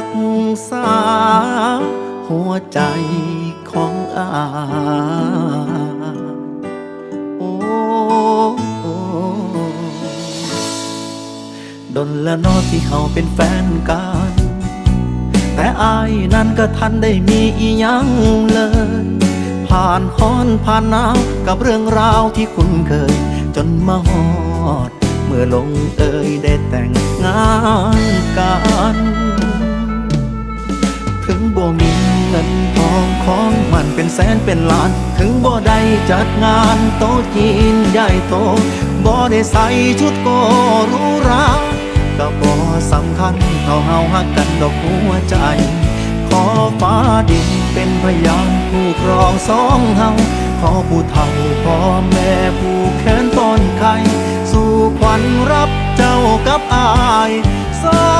รักษา หัวใจของอาโอ้โดนละนอที่เขาเป็นแฟนกัน แต่อายนั้นก็ทันได้มีอียังเลย ผ่านฮ้อนผ่านหนาวกับเรื่องราวที่คุ้นเคย จนมาฮอด เมื่อลงเอยได้แต่งงานกัน ของมันเป็นแสนเป็นล้าน ถึงบ่ได้จัดงานโต๊ะจีนใหญ่โตบ่ได้ใส่ชุดโกหรูหราก็บ่สำคัญเท่าเฮาฮักกันดอกหัวใจ ขอฟ้าดินเป็นพยานผู้ครองสองเฮาขอผู้เฒ่าพ่อแม่ผู้แขนต้นไข่สู่ขวัญรับเจ้ากับอายสอ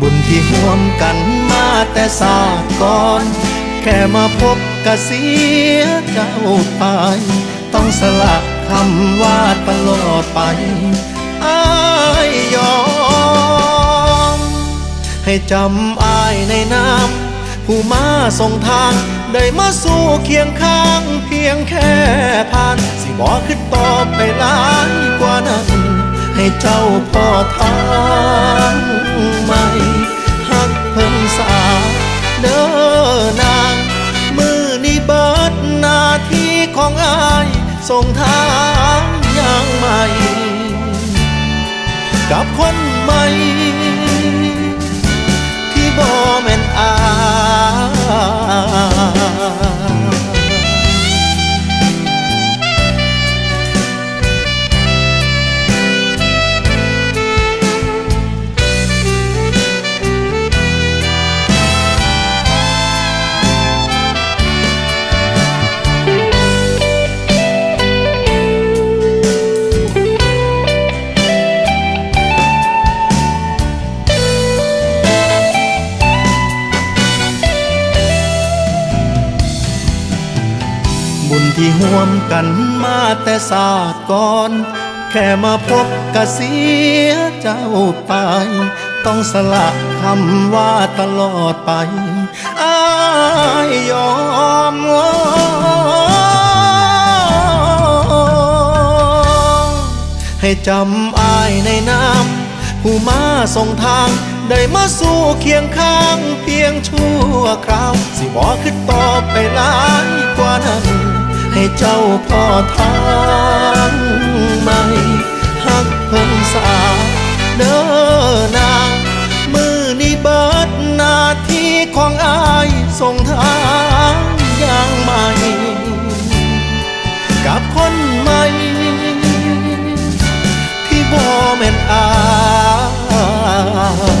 บุญที่ห่วมกันมาแต่สาก่อน แค่มาพบกะเสียเจ้าไป ต้องสละคำว่าตลอดไปอายยอม ให้จำอายในน้ำผู้มาส่งทาง ได้มาสู่เคียงข้างเพียงแค่ผ่าน สิบอกขึ้นต่อไปหลายกว่านั้น ให้เจ้าพ่อทาง ใหม่หักเพิ่นสาเด้อนางมือนี้เบิดหน้าที่ของอายส่งทางอย่างใหม่ กับคนใหม่ ที่บ่แม่นอาย ที่ห่วมกันมาแต่ศาสตร์ก่อน แค่มาพบกะเสียเจ้าไป ต้องสละคำว่าตลอดไปอายยอมให้จำอายในน้ำผู้มาส่งทางได้มาสู่เคียงข้างเพียงชั่วคราว สิบอกขึ้นต่อไปหลายกว่านั้น ให้เจ้าพ่อทางใหม่หักเพิ่งสาเด้อนางมือนี้เบิดหน้าที่ของอายส่งทางอย่างใหม่ กับคนใหม่ ที่บ่แม่นอาย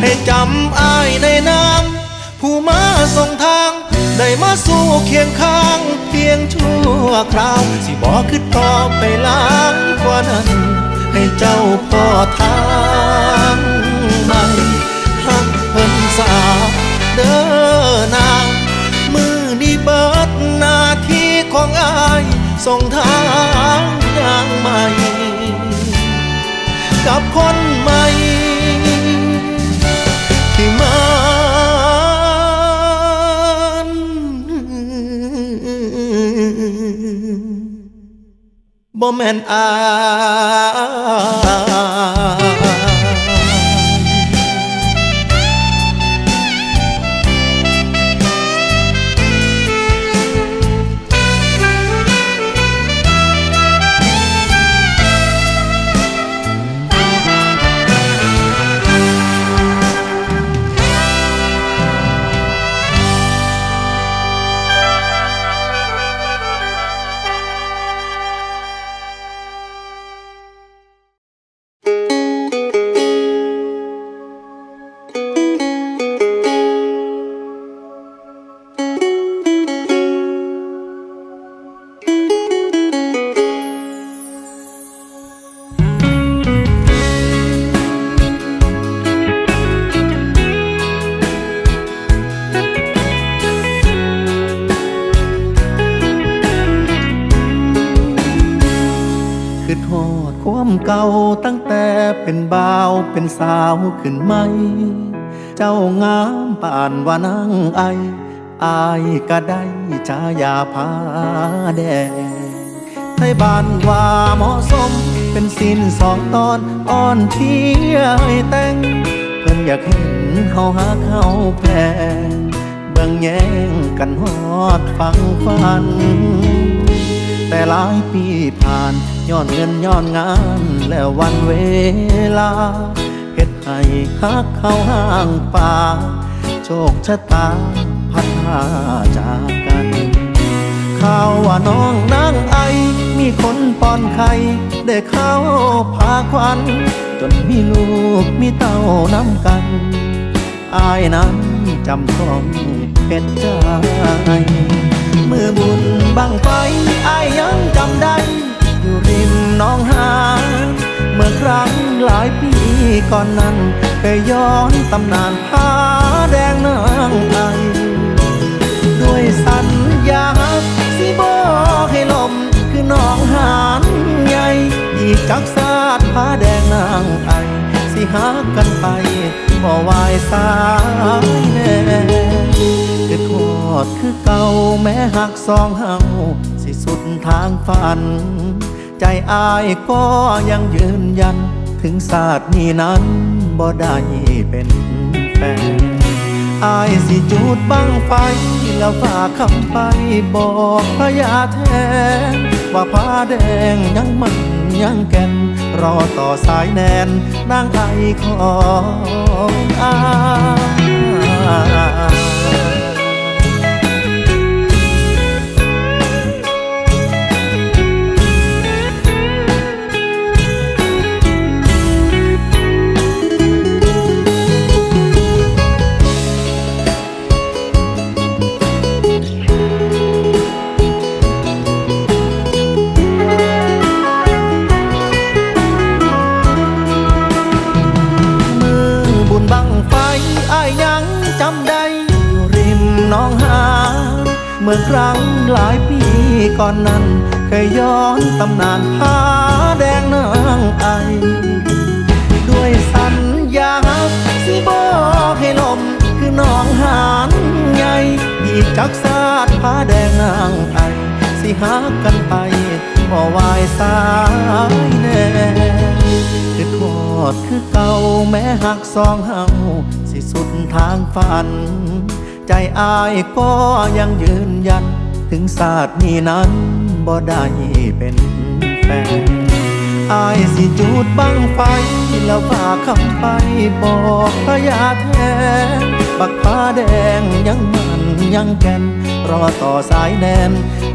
ให้จำอายในน้ำผู้มาส่งทาง ได้มาสู่เคียงข้างเพียงชั่วคราว สิบอกคือต่อไปหลายกว่านั้น ให้เจ้าพ่อทางใหม่หักเพิ่นสาเด้อนางมือนี้เบิดหน้าที่ของอายส่งทางอย่างใหม่ กับคนใหม่ บ่แม่นอาย มเก่าตั้งแต่เป็นบ่าวเป็นสาวขึ้นไหม เจ้างามป่านว่านางไอ อายก็ได้ชายาพาแดงไทยบ้านว่าเหมาะสม เป็นสินสองตอนอ่อนเทียแต่ง เพิ่นอยากเห็นเฮาหาเขาแพงเบิ่งแย่งกันฮอดฟังฟัน แต่หลายปีผ่านย้อนเงินย้อนงานแล้ววันเวลาเฮ็ดให้ฮักเข้าห้างป่า โชคชะตาพัดพาจากกันข่าวว่าน้องนางไอ มีคนป้อนไข่ได้เข้าพาควัน จนมีลูกมีเต้าน้ำกัน อายนั้นจำต้องเป็นใจ บุญบังไฟอายยังจำได้ อยู่ริมน้องหานเมื่อครั้งหลายปีก่อนนั้นเคยย้อนตำนานผ้าแดงนางไอด้วยสัญญาสิบอกให้ลมคือน้องหานใหญ่อีกจักสาดผ้าแดงนางไอสิหากันไปบ่วายสายแน่ คือโทษคือเก่าแม้หักสองเฮาสิสุดทางฝัน ใจอายก็ยังยืนยัน ถึงศาสตร์นี้นั้นบ่ได้เป็นแฟนอายสิจูดบังไฟ แล้วฝากคำไปบอกพระยาแทนว่าผ้าแดงยังมันยังแก่น รอต่อสายแนนนางไอของอา ก่อนนั้น เคยย้อนตำนานผาแดงนางไอ ด้วยสัญญาสิบอกให้ลม คือน้องหานใหญ่อีกจักสาดผาแดงนางไอ สิหากันไปบ่วายสายแน่คือทอดคือเก่าแม้หักสองเฮาสิสุดทางฝัน ใจอายก็ยังยืนยัน ถึงศาสตร์นี้นั้นบ่ได้เป็นแฟนอายสิจูดบังไฟ แล้วฝากคำไปบอกพระยาแทนบักฟ้าแดงยังมันยังแก่น รอต่อสายแนน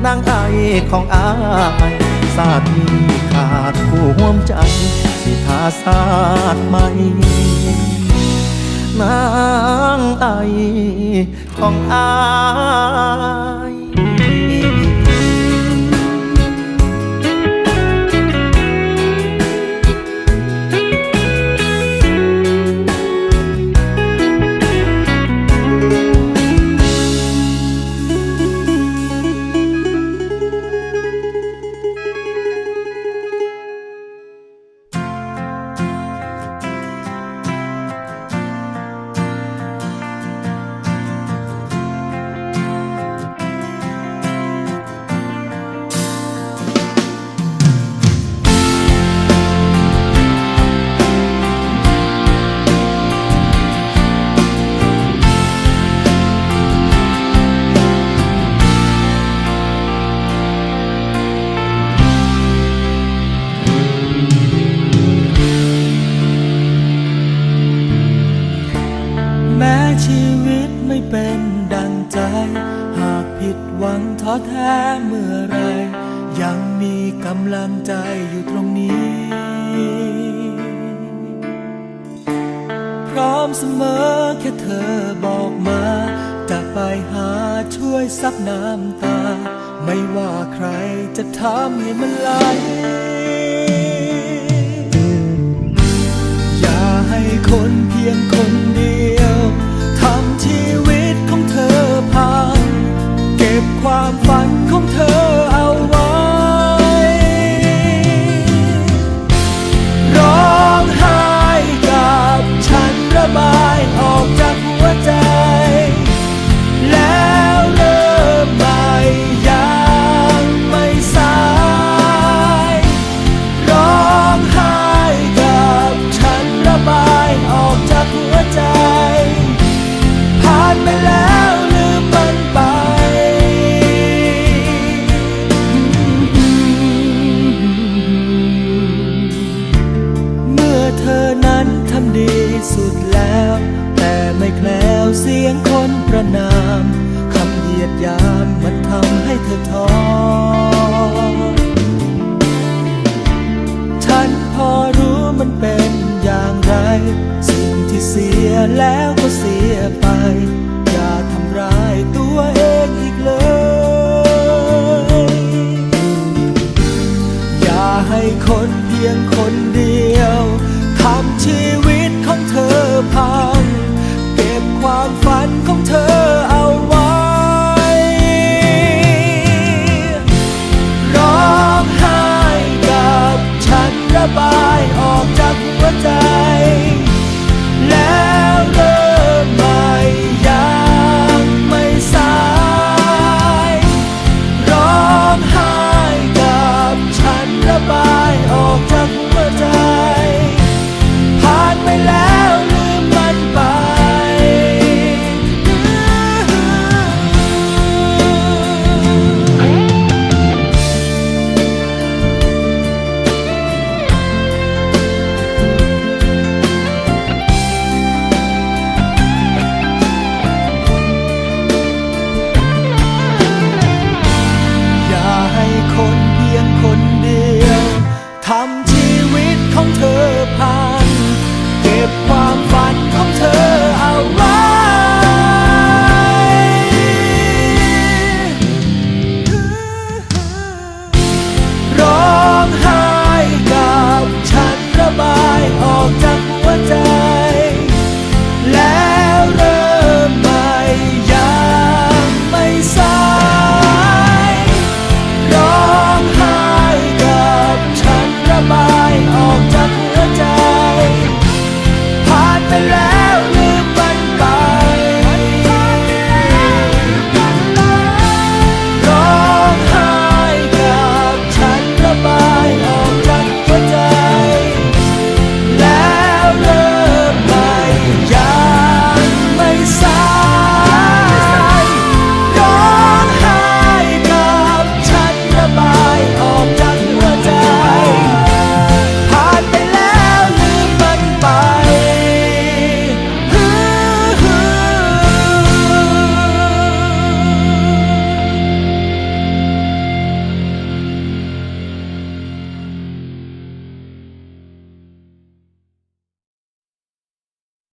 นางไอของอายศาสตร์นี้ขาดผู้ห่วมใจ สิทาศาสตร์ใหม่นางไอของอาย ท้อแท้เมื่อไร ยังมีกำลังใจอยู่ตรงนี้ พร้อมเสมอแค่เธอบอกมา จะไปหาช่วยซับน้ำตา ไม่ว่าใครจะทำให้มันไหลอย่าให้คนเพียงคนเดียวทำชีวิต ความฝันของเธอ